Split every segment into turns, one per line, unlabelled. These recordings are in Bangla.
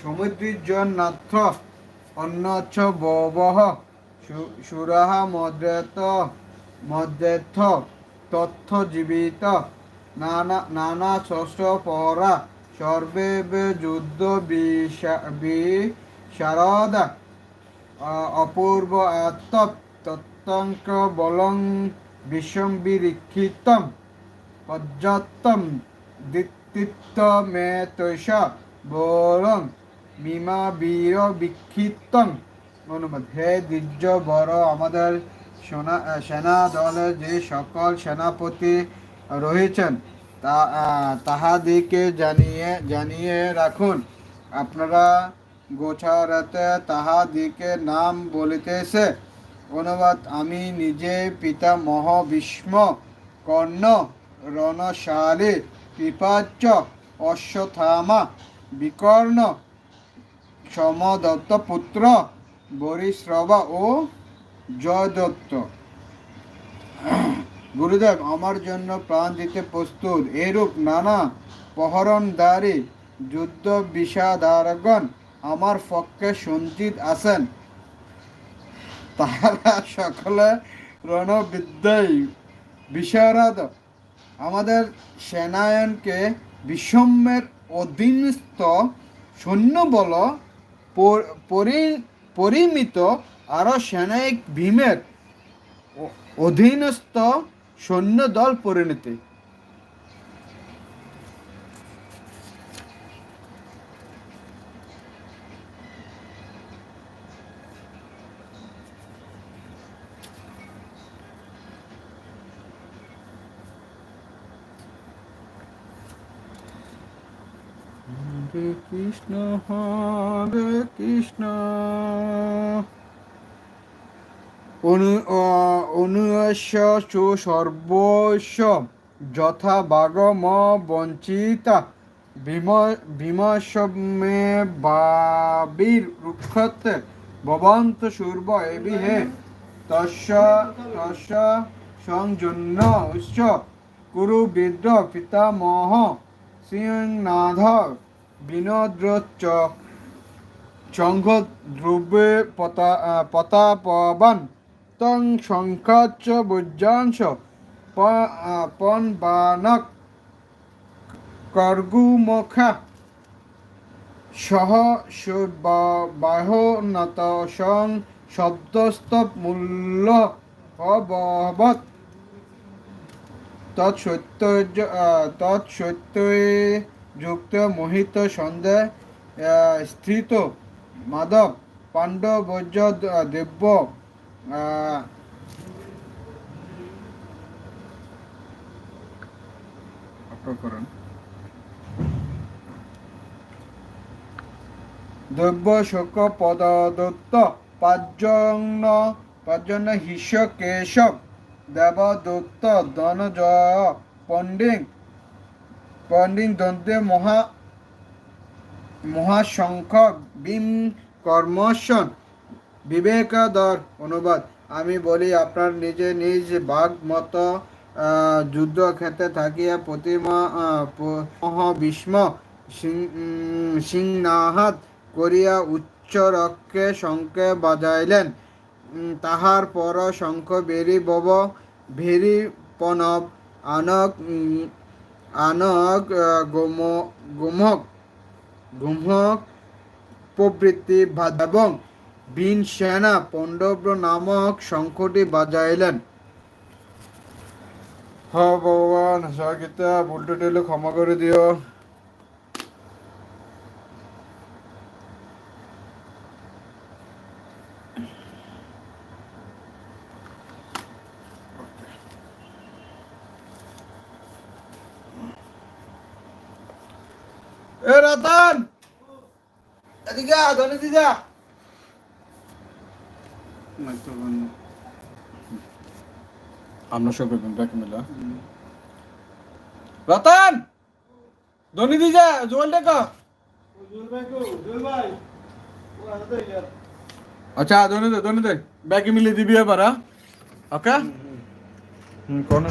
সমুদ্রিজনাথ অন্নচ্ছ ববহ সুরাহ মদ্রেত মদ্রেথ তথ্য জীবিত নানা নানা ষষ্ঠ পরা সর্বে যুদ্ধ বিশারদ অপূর্ব আত্মপ তত্ত্বঙ্ক বলং দিত্তিত্ব মে তৈষ বরং মিমা বীর বিক্ষিপ্তম অনুবাদ হে দীর্য বড় আমাদের সেনা সেনা দলের যে সকল সেনাপতি রয়েছেন তা তাহাদিকে জানিয়ে জানিয়ে রাখুন আপনারা গোছারাতে তাহাদিকে নাম বলিতেছে অনুবাদ আমি নিজে পিতা মহ ভীষ্ম কর্ণ রণশালী পিপাচ্য অশ্বথামা বিকর্ণ সমদত্ত পুত্র বরিশ্রব ও জয়দত্ত গুরুদেব আমার জন্য প্রাণ দিতে প্রস্তুত এরূপ নানা প্রহরণদারী যুদ্ধ বিষাদারগণ আমার পক্ষে সঞ্চিত আছেন তারা সকলে রণবিদ্যায় বিশারদ আমাদের সেনায়নকে বিষম্যের অধীনস্থ সৈন্যবল পরিমিত আরও সেনায়ক ভীমের অধীনস্থ সৈন্যদল পরিণতি হরে কৃষ্ণ হরে কৃষ্ণ অনু অনুয়স্য চু সর্বস্ব যথা বাগম বঞ্চিতা বিমশমে বাবির রুক্ষত ভবন্ত সূর্ব এবিহে তস্য তস্য সংজন্য উচ্চ কুরু বিদ্র পিতামহ সিংনাধ বিনোদ্রোচ্চ চঙ্ঘ দ্রব্যে পতা পতাপবন তং সংখ্যাচ পন বানক কর্গুমুখা সহ বাহনত সং শব্দস্তব মূল্য অবহবত তৎসত্য তৎসত্যে যুক্ত মোহিত সন্দেহ স্থিত মাধব পাণ্ডবর্য দেব্য প্রকরণ দ্রব্য শোক পদদত্ত পাঁচজন পাঁচজন হিস্য কেশব দেবদত্ত ধনজ পণ্ডিং পণ্ডিং দন্তে মহা মহাশঙ্খ বিম কর্মশন বিবেকাদর অনুবাদ আমি বলি আপনার নিজে নিজ বাঘ মতো যুদ্ধ যুদ্ধক্ষেত্রে থাকিয়া প্রতিমা ভীষ্ম সিংনাহাত করিয়া উচ্চ রক্ষে শঙ্কে বাজাইলেন তাহার পর শঙ্খ বেরি বব ভেরি পনব আনক আনক গোম গোমক গুমক প্রবৃত্তি এবং বিন সেনা পণ্ডব নামক শঙ্খটি বাজাইলেন হ ভগবান সহকিতা ভুলটুটি ক্ষমা করে দিও এ রাতন এদিকে ধনে দিদা আমরা সব ডাকে মিলা রতন ধনী দিজা জুয়েল ডেক আচ্ছা ধনী দে ধনী দে ব্যাগে মিলে দিবি এবার হ্যাঁ? ওকে হুম কোন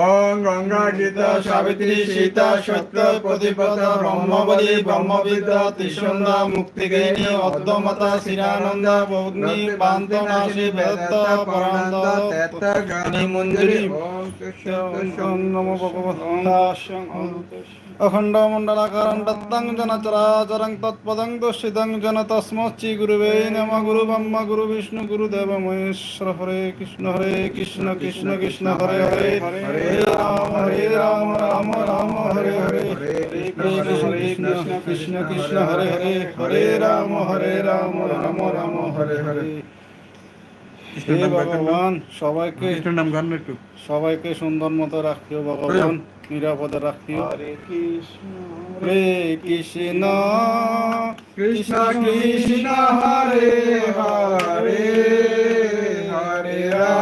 ওং গঙ্গা গীত সাবিত্রী সীতা সত্য প্রতিপদ ব্রহ্মবলী ব্রহ্মবিদ্যা ত্রিসন্ধ্যা মুক্তিগিনী অদ্যমাতা শ্রীরানন্দা বৌগ্নি পান্তনাশী বেদত্ত পরানন্দ তেত্ত জ্ঞানী মঞ্জুরি অখণ্ড মণ্ডলাকারং দত্তং জন তৎপদং দর্শিতং জন তস্মচ্ছি গুরুবে নম গুরু ব্রহ্ম গুরু বিষ্ণু গুরুদেব মহেশ্বর হরে কৃষ্ণ হরে কৃষ্ণ কৃষ্ণ কৃষ্ণ হরে হরে হরে हरे राम हरे राम राम राम हरे हरे हरे कृष्ण हरे कृष्ण হে ভগবান সবাইকে সবাইকে সুন্দর মতো রাখিও ভগবান নিরাপদে রাখিও হরে কৃষ্ণ হরে কৃষ্ণ কৃষ্ণ কৃষ্ণ হরে হরে হরে রাম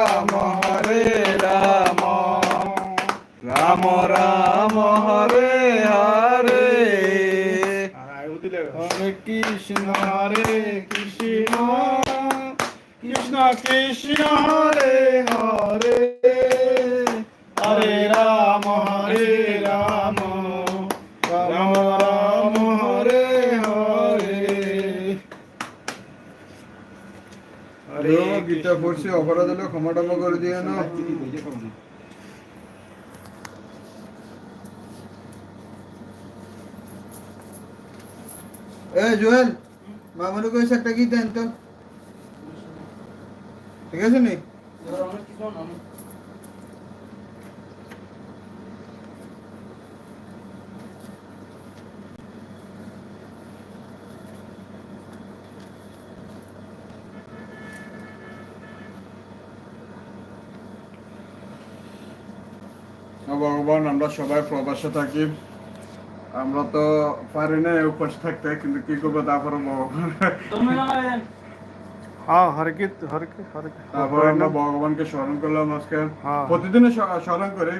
রাম রাম হরে হরে হরে কৃষ্ণ হরে কৃষ্ণ কৃষ্ণ কৃষ্ণ হরে হরে হরে রাম হরে রাম রাম রাম হরে হরে আরে গীতা পড়ছি অপরাধ হলো ক্ষমাটমা করে দিয়ে না এ জুয়েল মামুনি কইছে একটা কি দেন তো ঠিক আছে নি ভগবান আমরা সবাই প্রবাসে থাকি আমরা তো পারি না উপাস থাকতে কিন্তু কি করবো তারপরে হ্যাঁ হরকিত হরকিত হরকিত তারপরে আমরা ভগবানকে স্মরণ করলাম আজকে হ্যাঁ। প্রতিদিন স্মরণ করি